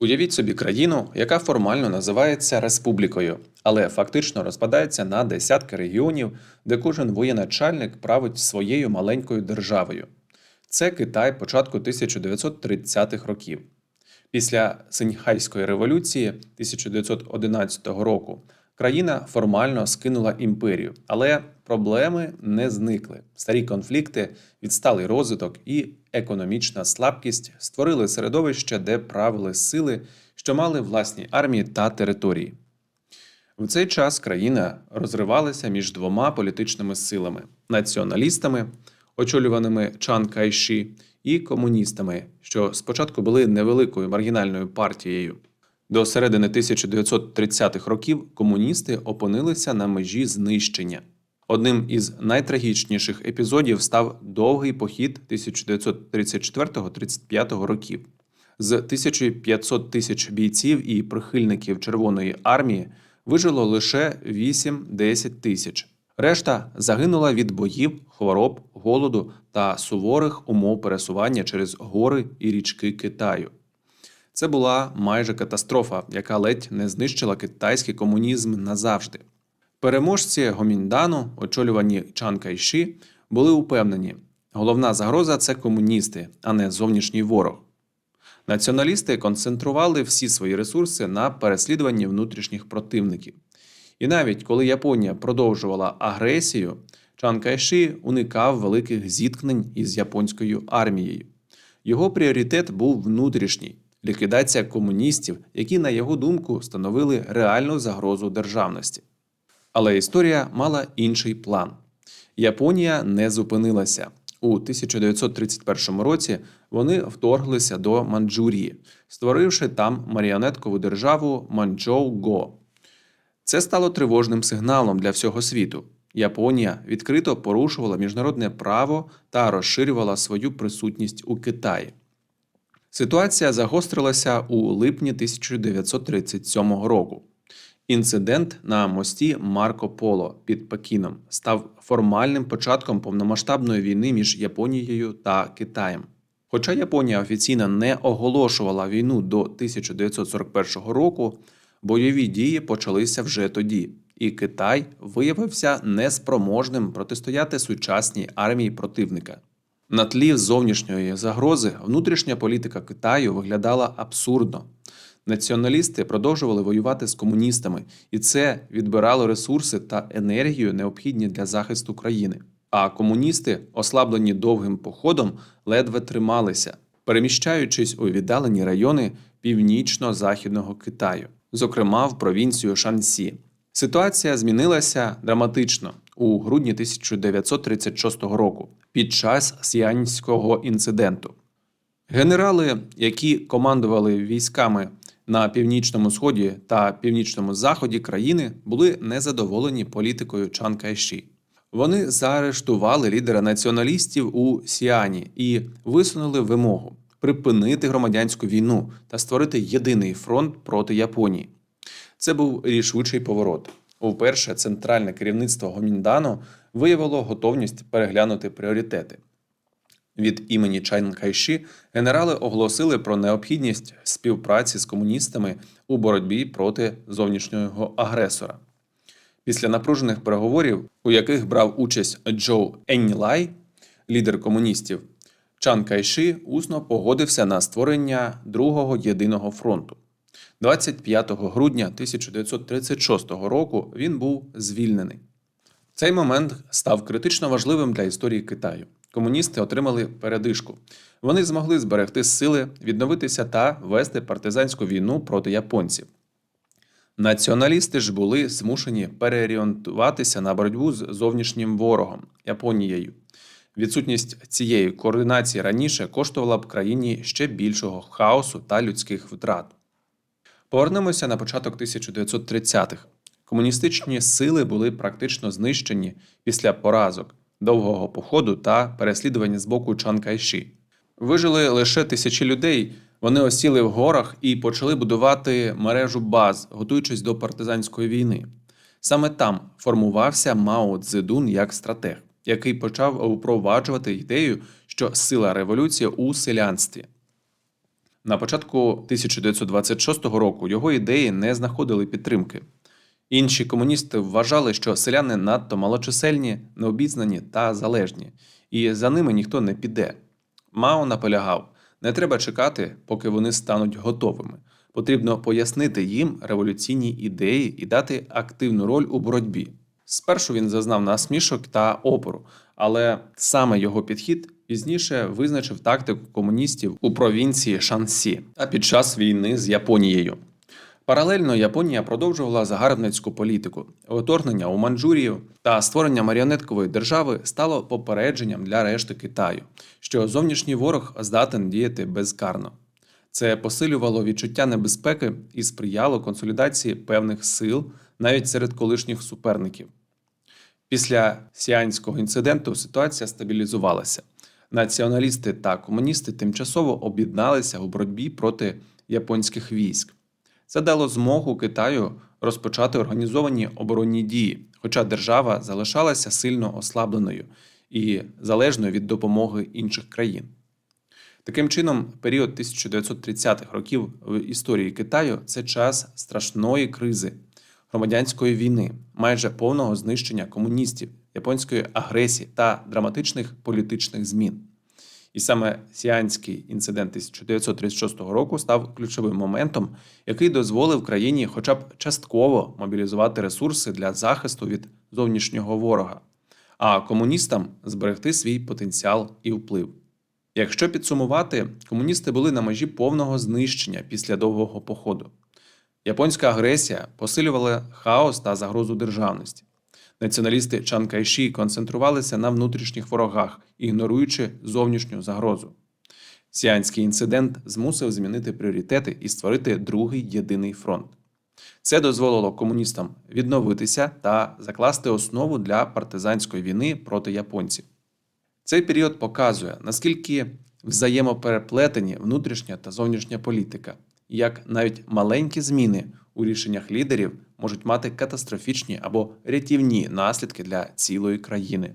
Уявіть собі країну, яка формально називається республікою, але фактично розпадається на десятки регіонів, де кожен воєначальник править своєю маленькою державою. Це Китай початку 1930-х років. Після Синьхайської революції 1911 року країна формально скинула імперію, але проблеми не зникли. Старі конфлікти, відсталий розвиток і економічна слабкість створили середовище, де правили сили, що мали власні армії та території. В цей час країна розривалася між двома політичними силами націоналістами, очолюваними Чан Кайші, і комуністами, що спочатку були невеликою маргінальною партією. До середини 1930-х років комуністи опинилися на межі знищення. Одним із найтрагічніших епізодів став довгий похід 1934-35 років. З 1500 тисяч бійців і прихильників Червоної армії вижило лише 8-10 тисяч. Решта загинула від боїв, хвороб, голоду та суворих умов пересування через гори і річки Китаю. Це була майже катастрофа, яка ледь не знищила китайський комунізм назавжди. Переможці Гоміндану, очолювані Чан Кайші, були упевнені, головна загроза це комуністи, а не зовнішній ворог. Націоналісти концентрували всі свої ресурси на переслідуванні внутрішніх противників. І навіть коли Японія продовжувала агресію, Чан Кайші уникав великих зіткнень із японською армією. Його пріоритет був внутрішній ліквідація комуністів, які, на його думку, становили реальну загрозу державності. Але історія мала інший план. Японія не зупинилася. У 1931 році вони вторглися до Манчжурії, створивши там маріонеткову державу Манчжоу-Го. Це стало тривожним сигналом для всього світу. Японія відкрито порушувала міжнародне право та розширювала свою присутність у Китаї. Ситуація загострилася у липні 1937 року. Інцидент на мості Марко Поло під Пекіном став формальним початком повномасштабної війни між Японією та Китаєм. Хоча Японія офіційно не оголошувала війну до 1941 року, бойові дії почалися вже тоді, і Китай виявився неспроможним протистояти сучасній армії противника. На тлі зовнішньої загрози внутрішня політика Китаю виглядала абсурдно. Націоналісти продовжували воювати з комуністами, і це відбирало ресурси та енергію, необхідні для захисту країни. А комуністи, ослаблені довгим походом, ледве трималися, переміщаючись у віддалені райони північно-західного Китаю, зокрема в провінцію Шансі. Ситуація змінилася драматично у грудні 1936 року під час Сіанського інциденту. Генерали, які командували військами на північному сході та північному заході країни, були незадоволені політикою Чан Кайші. Вони заарештували лідера націоналістів у Сіані і висунули вимогу припинити громадянську війну та створити єдиний фронт проти Японії. Це був рішучий поворот. Уперше центральне керівництво Гоміндану виявило готовність переглянути пріоритети. Від імені Чайн Кайші генерали оголосили про необхідність співпраці з комуністами у боротьбі проти зовнішнього агресора. Після напружених переговорів, у яких брав участь Джоу Еннілай, лідер комуністів, Чан Кайши усно погодився на створення другого єдиного фронту. 25 грудня 1936 року він був звільнений. Цей момент став критично важливим для історії Китаю. Комуністи отримали передишку. Вони змогли зберегти сили, відновитися та вести партизанську війну проти японців. Націоналісти ж були змушені переорієнтуватися на боротьбу з зовнішнім ворогом Японією. Відсутність цієї координації раніше коштувала б країні ще більшого хаосу та людських втрат. Повернемося на початок 1930-х. Комуністичні сили були практично знищені після поразок, довгого походу та переслідування з боку Чан Кайші. Вижили лише тисячі людей. Вони осіли в горах і почали будувати мережу баз, готуючись до партизанської війни. Саме там формувався Мао Цзедун як стратег, який почав впроваджувати ідею, що сила революції у селянстві. На початку 1926 року його ідеї не знаходили підтримки. Інші комуністи вважали, що селяни надто малочисельні, необізнані та залежні, і за ними ніхто не піде. Мао наполягав: не треба чекати, поки вони стануть готовими. Потрібно пояснити їм революційні ідеї і дати активну роль у боротьбі. Спершу він зазнав насмішок та опору, але саме його підхід пізніше визначив тактику комуністів у провінції Шансі, а під час війни з Японією. Паралельно Японія продовжувала загарбницьку політику. Вторгнення у Манчжурію та створення маріонеткової держави стало попередженням для решти Китаю, що зовнішній ворог здатен діяти безкарно. Це посилювало відчуття небезпеки і сприяло консолідації певних сил навіть серед колишніх суперників. Після сіанського інциденту ситуація стабілізувалася. Націоналісти та комуністи тимчасово об'єдналися у боротьбі проти японських військ. Це дало змогу Китаю розпочати організовані оборонні дії, хоча держава залишалася сильно ослабленою і залежною від допомоги інших країн. Таким чином, період 1930-х років в історії Китаю це час страшної кризи, громадянської війни, майже повного знищення комуністів, японської агресії та драматичних політичних змін. І саме Сіанський інцидент 1936 року став ключовим моментом, який дозволив країні хоча б частково мобілізувати ресурси для захисту від зовнішнього ворога, а комуністам зберегти свій потенціал і вплив. Якщо підсумувати, комуністи були на межі повного знищення після довгого походу. Японська агресія посилювала хаос та загрозу державності. Націоналісти Чан Кайші концентрувалися на внутрішніх ворогах, ігноруючи зовнішню загрозу. Сіанський інцидент змусив змінити пріоритети і створити другий єдиний фронт. Це дозволило комуністам відновитися та закласти основу для партизанської війни проти японців. Цей період показує, наскільки взаємопереплетені внутрішня та зовнішня політика, як навіть маленькі зміни у рішеннях лідерів можуть мати катастрофічні або рятівні наслідки для цілої країни.